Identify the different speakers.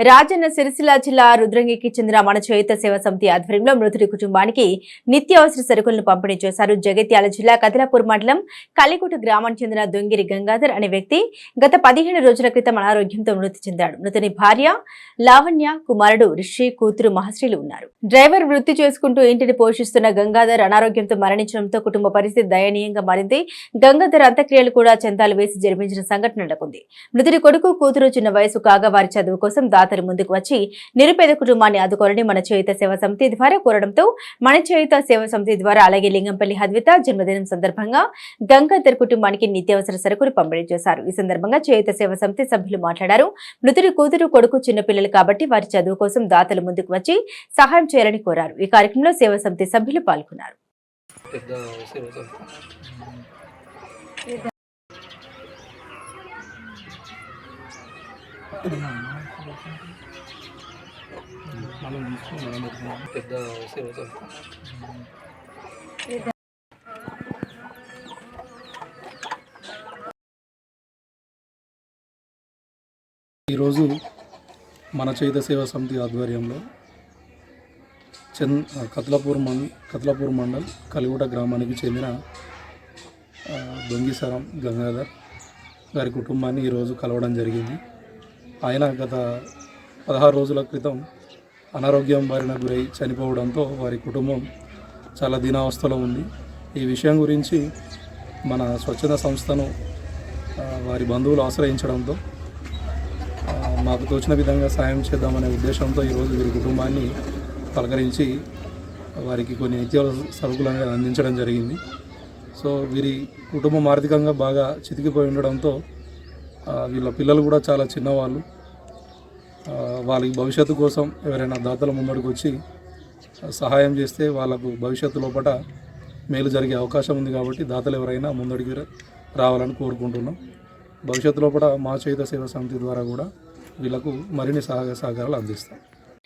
Speaker 1: రాజన్న సిరిసిల్ల జిల్లా రుద్రంగికి చెందిన మన చేయుత సేవా సమితి ఆధ్వర్యంలో మృతుడి కుటుంబానికి నిత్యావసర సరుకులను పంపిణీ చేశారు. జగిత్యాల జిల్లా కదిలాపూర్ మండలం కలిగుట గ్రామానికి చెందిన దొంగిరి గంగాధర్ అనే వ్యక్తి గత పదిహేను రోజుల క్రితం అనారోగ్యంతో మృతి చెందాడు. మృతుని భార్య లావణ్య కుమారుడు రిషి కూతురు మహశ్రీలు ఉన్నారు. డ్రైవర్ వృత్తి చేసుకుంటూ ఇంటిని పోషిస్తున్న గంగాధర్ అనారోగ్యంతో మరణించడంతో కుటుంబ పరిస్థితి దయనీయంగా మారింది. గంగాధర్ అంత్యక్రియలు కూడా చందాలు వేసి జరిపించిన సంఘటన నెలకొంది. మృతుడి కొడుకు కూతురు చిన్న వయసు కాగా వారి చదువు కోసం దాతలు ముందుకు వచ్చి నిరుపేద కుటుంబాన్ని ఆదుకోవాలని మన చేయుత సేవా సమితి ద్వారా కోరడంతో మన చేయుత సేవా సమితి ద్వారా అలాగే లింగంపల్లి హద్విత జన్మదినం సందర్భంగా గంగాధర్ కుటుంబానికి నిత్యావసర సరుకులు పంపిణీ చేశారు. ఈ సందర్భంగా చేయుత సేవా సమితి సభ్యులు మాట్లాడారు. మృతుడి కూతురు కొడుకు చిన్నపిల్లలు కాబట్టి వారి చదువు కోసం దాతలు ముందుకు వచ్చి సహాయం చేయాలని కోరారు. ఈ కార్యక్రమంలో సేవా సమితి సభ్యులు పాల్గొన్నారు.
Speaker 2: పెద్ద పెద్ద సేవ
Speaker 3: ఈరోజు మన చైత సేవా సమితి ఆధ్వర్యంలో చంద్ కత్లాపూర్ మం కత్లాపూర్ మండల్ కలిగుట గ్రామానికి చెందిన దొంగిసరం గంగాధర్ గారి కుటుంబాన్ని ఈరోజు కలవడం జరిగింది. ఆయన గత పదహారు రోజుల క్రితం అనారోగ్యం బారిన గురై చనిపోవడంతో వారి కుటుంబం చాలా దీనావస్థలో ఉంది. ఈ విషయం గురించి మన స్వచ్ఛంద సంస్థను వారి బంధువులు ఆశ్రయించడంతో మాకు తోచిన విధంగా సాయం చేద్దామనే ఉద్దేశంతో ఈరోజు వీరి కుటుంబాన్ని పలకరించి వారికి కొన్ని నిత్యావసర సరుకులను అందించడం జరిగింది. సో వీరి కుటుంబం ఆర్థికంగా బాగా చితికిపోయి ఉండడంతో వీళ్ళ పిల్లలు కూడా చాలా చిన్నవాళ్ళు. వాళ్ళకి భవిష్యత్తు కోసం ఎవరైనా దాతల ముందడికి వచ్చి సహాయం చేస్తే వాళ్ళకు భవిష్యత్తు లోపల మేలు జరిగే అవకాశం ఉంది కాబట్టి దాతలు ఎవరైనా ముందడికి రావాలని కోరుకుంటున్నాం. భవిష్యత్తు లోపల మా చేత సేవా సమితి ద్వారా కూడా వీళ్ళకు మరిన్ని సహాయ సహకారాలు అందిస్తాం.